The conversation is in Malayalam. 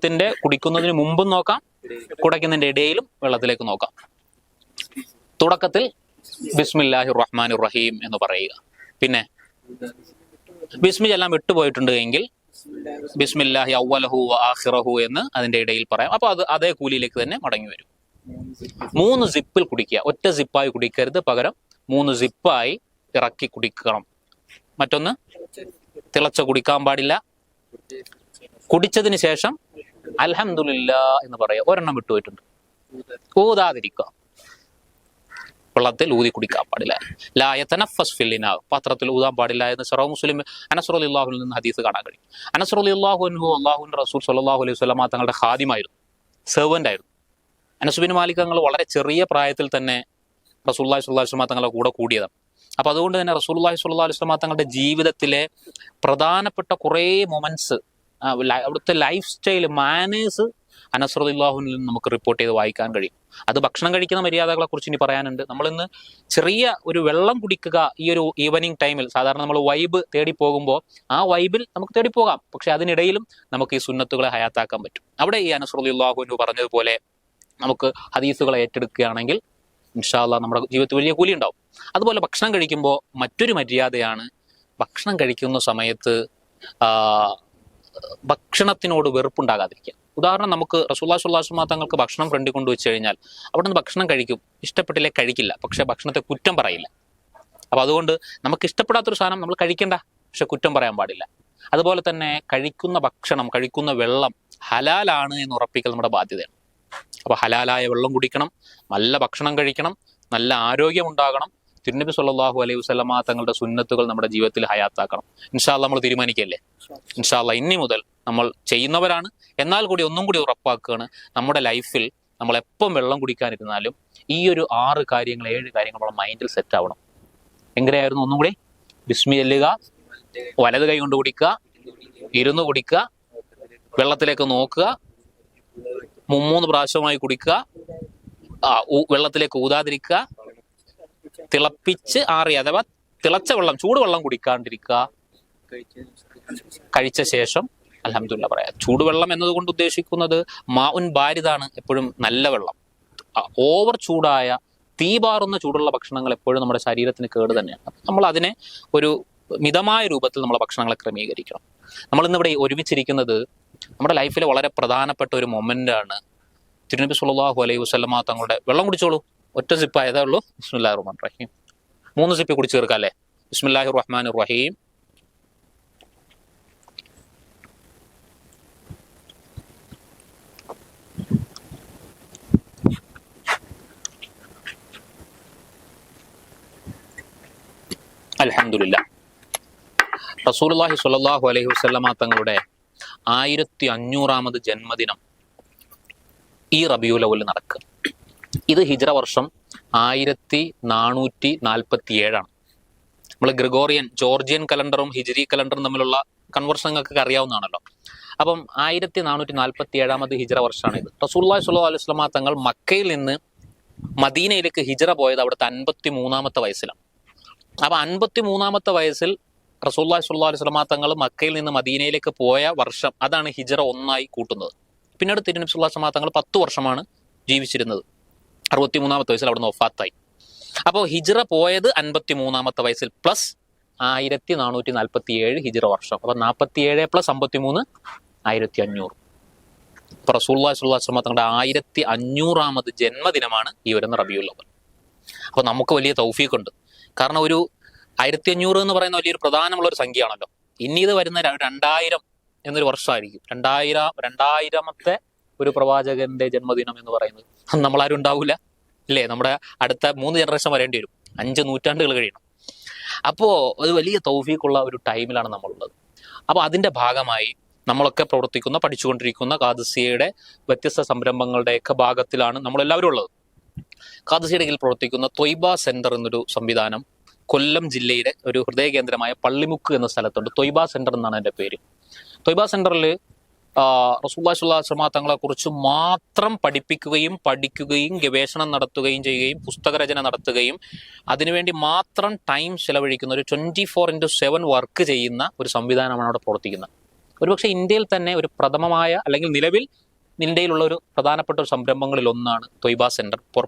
വെള്ളത്തിന്റെ കുടിക്കുന്നതിന് മുമ്പും നോക്കാം കുടയ്ക്കുന്നതിന്റെ ഇടയിലും വെള്ളത്തിലേക്ക് നോക്കാം. തുടക്കത്തിൽ ബിസ്മില്ലാഹി റഹ്മാൻ റഹീം എന്ന് പറയുക. പിന്നെ ബിസ്മി എല്ലാം വിട്ടുപോയിട്ടുണ്ട് എങ്കിൽ ബിസ്മില്ലാഹി അവലഹു ആഹിറഹു എന്ന് അതിന്റെ ഇടയിൽ പറയാം. അപ്പൊ അത് അതേ കൂലിയിലേക്ക് തന്നെ മടങ്ങി വരും. മൂന്ന് സിപ്പിൽ കുടിക്കുക. ഒറ്റ സിപ്പായി കുടിക്കരുത്. പകരം മൂന്ന് സിപ്പായി ഇറക്കി കുടിക്കണം. മറ്റൊന്ന് തിളച്ച കുടിക്കാൻ പാടില്ല. കുടിച്ചതിന് ശേഷം അൽഹംദുലില്ല എന്ന് പറയുക ഒരെണ്ണം വിട്ടുപോയിട്ടുണ്ട് ഊതാതിരിക്കുക. വെള്ളത്തിൽ ഊതി കുടിക്കാൻ പാടില്ല. ലായത്തനഫസ് പാത്രത്തിൽ ഊതാൻ പാടില്ല എന്ന് സറോ മുസ്ലിം അള്ളാഹുൽ നിന്ന് ഹദീസ് കാണാൻ കഴിയും. അനസറുല്ലാഹു അള്ളാഹു റസൂൽ സല്ലാഹു അലൈഹി സ്വലമ തങ്ങളുടെ ഖാദിമായിരുന്നു. സെർവന്റ് ആയിരുന്നു. അനസുബിൻ മാലിക് തങ്ങൾ വളരെ ചെറിയ പ്രായത്തിൽ തന്നെ റസൂല്ലാഹി സ്വല്ലാ വസ്ലമ തങ്ങളുടെ കൂടെ കൂടിയതാണ്. അപ്പൊ അതുകൊണ്ട് തന്നെ റസൂല്ലാഹി സ്വല്ലാ വസ്ലമ തങ്ങളുടെ ജീവിതത്തിലെ പ്രധാനപ്പെട്ട കുറേ മൊമെന്റ്സ് അവിടുത്തെ ലൈഫ് സ്റ്റൈൽ മാനേഴ്സ് അനസ്രദുല്ലാഹുനിൽ നിന്ന് നമുക്ക് റിപ്പോർട്ട് ചെയ്ത് വായിക്കാൻ കഴിയും. അത് ഭക്ഷണം കഴിക്കുന്ന മര്യാദകളെ കുറിച്ച് ഇനി പറയാനുണ്ട്. നമ്മളിന്ന് ചെറിയ ഒരു വെള്ളം കുടിക്കുക ഈ ഒരു ഈവനിങ് ടൈമിൽ സാധാരണ നമ്മൾ വൈബ് തേടി പോകുമ്പോൾ ആ വൈബിൽ നമുക്ക് തേടി പോകാം. പക്ഷെ അതിനിടയിലും നമുക്ക് ഈ സുന്നത്തുകളെ ഹയാത്താക്കാൻ പറ്റും. അവിടെ ഈ അനസ്രദുല്ലാഹുനു പറഞ്ഞതുപോലെ നമുക്ക് ഹദീസുകളെ ഏറ്റെടുക്കുകയാണെങ്കിൽ ഇൻഷാല്ല നമ്മുടെ ജീവിതത്തിൽ വലിയ കൂലി ഉണ്ടാവും. അതുപോലെ ഭക്ഷണം കഴിക്കുമ്പോൾ മറ്റൊരു മര്യാദയാണ് ഭക്ഷണം കഴിക്കുന്ന സമയത്ത് ഭക്ഷണത്തിനോട് വെറുപ്പുണ്ടാകാതിരിക്കുക. ഉദാഹരണം നമുക്ക് റസൂല്ലാ സുല്ലാസ്മാ തങ്ങൾക്ക് ഭക്ഷണം ഫ്രണ്ടിൽ കൊണ്ടുവച്ച് കഴിഞ്ഞാൽ അവിടെ നിന്ന് ഭക്ഷണം കഴിക്കും. ഇഷ്ടപ്പെട്ടില്ലേ കഴിക്കില്ല. പക്ഷെ ഭക്ഷണത്തെ കുറ്റം പറയില്ല. അപ്പൊ അതുകൊണ്ട് നമുക്ക് ഇഷ്ടപ്പെടാത്തൊരു സാധനം നമ്മൾ കഴിക്കണ്ട. പക്ഷെ കുറ്റം പറയാൻ പാടില്ല. അതുപോലെ തന്നെ കഴിക്കുന്ന ഭക്ഷണം കഴിക്കുന്ന വെള്ളം ഹലാലാണ് എന്ന് ഉറപ്പിക്കൽ നമ്മുടെ ബാധ്യതയാണ്. അപ്പൊ ഹലാലായ വെള്ളം കുടിക്കണം നല്ല ഭക്ഷണം കഴിക്കണം നല്ല ആരോഗ്യം ഉണ്ടാകണം തിരുനബി സല്ലാഹു അലൈഹി വസ്ലമ തങ്ങളുടെ സുന്നത്തുകൾ നമ്മുടെ ജീവിതത്തിൽ ഹയാത്താക്കണം. ഇൻഷാല്ല നമ്മൾ തീരുമാനിക്കല്ലേ? ഇൻഷാല്ല ഇനി മുതൽ നമ്മൾ ചെയ്യുന്നവരാണ്. എന്നാൽ കൂടി ഒന്നും കൂടി ഉറപ്പാക്കുകയാണ് നമ്മുടെ ലൈഫിൽ നമ്മൾ എപ്പം വെള്ളം കുടിക്കാനിരുന്നാലും ഈ ഒരു ആറ് കാര്യങ്ങൾ ഏഴ് കാര്യങ്ങൾ നമ്മുടെ മൈൻഡിൽ സെറ്റ് ആവണം. എങ്ങനെയായിരുന്നു ഒന്നും കൂടി? ബിസ്മി ചെല്ലുക വലത് കൈ കൊണ്ട് കുടിക്കുക ഇരുന്ന് കുടിക്കുക വെള്ളത്തിലേക്ക് നോക്കുക മുമ്മൂന്ന് പ്രാവശ്യമായി കുടിക്കുക വെള്ളത്തിലേക്ക് ഊതാതിരിക്കുക തിളപ്പിച്ച് ആറിയ അഥവാ തിളച്ച വെള്ളം ചൂടുവെള്ളം കുടിക്കാണ്ടിരിക്കുക. കഴിച്ച ശേഷം അലഹമില്ല പറയാം. ചൂടുവെള്ളം എന്നതുകൊണ്ട് ഉദ്ദേശിക്കുന്നത് മാഉൻ ബാരിതാണ് എപ്പോഴും നല്ല വെള്ളം. ഓവർ ചൂടായ തീ പാറുന്ന ചൂടുള്ള ഭക്ഷണങ്ങൾ എപ്പോഴും നമ്മുടെ ശരീരത്തിന് കേട് തന്നെയാണ്. നമ്മൾ അതിനെ ഒരു മിതമായ രൂപത്തിൽ നമ്മളെ ഭക്ഷണങ്ങളെ ക്രമീകരിക്കണം. നമ്മൾ ഇന്നിവിടെ ഒരുമിച്ചിരിക്കുന്നത് നമ്മുടെ ലൈഫിലെ വളരെ പ്രധാനപ്പെട്ട ഒരു മൊമെന്റ് ആണ് തിരുനബി സുല്ലാഹു അലൈഹി വസല്ലമ തങ്ങളുടെ വെള്ളം കുടിച്ചോളൂ. ഒറ്റ സിപ്പ് ആയതേ ഉള്ളൂ. ബിസ്മില്ലാഹിർ റഹ്മാൻ റഹീം മൂന്ന് സിപ്പ് കുടിച്ചു തീർക്കാം അല്ലേ ബിസ്മില്ലാഹിർ റഹ്മാൻ റഹീം അൽഹംദുലില്ല റസൂലുള്ളാഹി സ്വല്ലല്ലാഹു അലൈഹി വസല്ലമ തങ്ങളുടെ ആയിരത്തി അഞ്ഞൂറാമത് ജന്മദിനം ഈ റബിയുൽ അവൽ നടക്കുക. ഇത് ഹിജ്ര വർഷം ആയിരത്തി നാനൂറ്റി നാൽപ്പത്തി ഏഴാണ് നമ്മൾ ഗ്രിഗോറിയൻ ജോർജിയൻ കലണ്ടറും ഹിജ്രി കലണ്ടറും തമ്മിലുള്ള കൺവർഷൻ അറിയാവുന്നതാണല്ലോ. അപ്പം ആയിരത്തി നാനൂറ്റി നാൽപ്പത്തി ഏഴാമത് ഹിജ്ര വർഷമാണ് ഇത് റസൂല്ലാഹി സുല്ലാ അലൈഹി വസല്ലമ തങ്ങൾ മക്കയിൽ നിന്ന് മദീനയിലേക്ക് ഹിജ്ര പോയത് അവിടുത്തെ അൻപത്തി മൂന്നാമത്തെ വയസ്സിലാണ്. അപ്പൊ അൻപത്തി മൂന്നാമത്തെ വയസ്സിൽ റസൂല്ലാഹി സുല്ലാ അലൈഹി വസല്ലമ തങ്ങൾ മക്കയിൽ നിന്ന് മദീനയിലേക്ക് പോയ വർഷം അതാണ് ഹിജ്റ ഒന്നായി കൂട്ടുന്നത്. പിന്നീട് തിരുനബി സുല്ലാ സമാ തങ്ങൾ പത്ത് വർഷമാണ് ജീവിച്ചിരുന്നത്. അറുപത്തി മൂന്നാമത്തെ വയസ്സിൽ അവിടുന്ന് ഒഫാത്തായി അപ്പോൾ ഹിജ്റ പോയത് അൻപത്തി മൂന്നാമത്തെ വയസ്സിൽ പ്ലസ് ആയിരത്തി നാനൂറ്റി നാൽപ്പത്തി ഏഴ് ഹിജ്റ വർഷം. അപ്പൊ നാൽപ്പത്തി ഏഴ് പ്ലസ് അമ്പത്തി മൂന്ന് ആയിരത്തി അഞ്ഞൂറ് അപ്പൊ റസൂല്ലാഹി സ്വല്ലല്ലാഹു അലൈഹി വസല്ലമ തങ്ങളുടെ ആയിരത്തി അഞ്ഞൂറാമത് ജന്മദിനമാണ് ഈ വരുന്ന റബിയുൽ അവൽ അപ്പൊ നമുക്ക് വലിയ തൗഫീഖുണ്ട്. കാരണം ഒരു ആയിരത്തി അഞ്ഞൂറ് എന്ന് പറയുന്ന വലിയൊരു പ്രധാനമുള്ള ഒരു സംഖ്യയാണല്ലോ. ഇനി ഇത് വരുന്ന രണ്ടായിരം എന്നൊരു വർഷമായിരിക്കും. രണ്ടായിരം രണ്ടായിരമത്തെ ഒരു പ്രവാചകന്റെ ജന്മദിനം എന്ന് പറയുന്നത്. നമ്മളാരും ഉണ്ടാവില്ല അല്ലേ നമ്മുടെ അടുത്ത മൂന്ന് ജനറേഷൻ വരേണ്ടി വരും. അഞ്ച് നൂറ്റാണ്ടുകൾ കഴിയണം. അപ്പോൾ ഒരു വലിയ തൗഫീക്കുള്ള ഒരു ടൈമിലാണ് നമ്മളുള്ളത്. അപ്പോൾ അതിന്റെ ഭാഗമായി നമ്മളൊക്കെ പ്രവർത്തിക്കുന്ന പഠിച്ചുകൊണ്ടിരിക്കുന്ന കാദസിയയുടെ വ്യത്യസ്ത സംരംഭങ്ങളുടെയൊക്കെ ഭാഗത്തിലാണ് നമ്മളെല്ലാവരും ഉള്ളത്. കാദസിയുടെ കീഴിൽ പ്രവർത്തിക്കുന്ന തൊയ്ബ സെന്റർ എന്നൊരു സംവിധാനം കൊല്ലം ജില്ലയിലെ ഒരു ഹൃദയ കേന്ദ്രമായ പള്ളിമുക്ക് എന്ന സ്ഥലത്തുണ്ട്. തൊയ്ബ സെന്റർ എന്നാണ് എന്റെ പേര്. തൊയ്ബ സെന്ററിൽ റസൂല്ലാ സുല്ലാ തങ്ങളെ കുറിച്ച് മാത്രം പഠിപ്പിക്കുകയും പഠിക്കുകയും ഗവേഷണം നടത്തുകയും ചെയ്യുകയും പുസ്തകരചന നടത്തുകയും അതിനുവേണ്ടി മാത്രം ടൈം ചെലവഴിക്കുന്ന ഒരു twenty four into seven work ചെയ്യുന്ന ഒരു സംവിധാനമാണ് അവിടെ പ്രവർത്തിക്കുന്നത്. ഒരുപക്ഷെ ഇന്ത്യയിൽ തന്നെ ഒരു പ്രഥമമായ അല്ലെങ്കിൽ നിലവിൽ ഇന്ത്യയിലുള്ള ഒരു പ്രധാനപ്പെട്ട ഒരു സംരംഭങ്ങളിൽ ഒന്നാണ് തൊയ്ബ സെന്റർ ഫോർ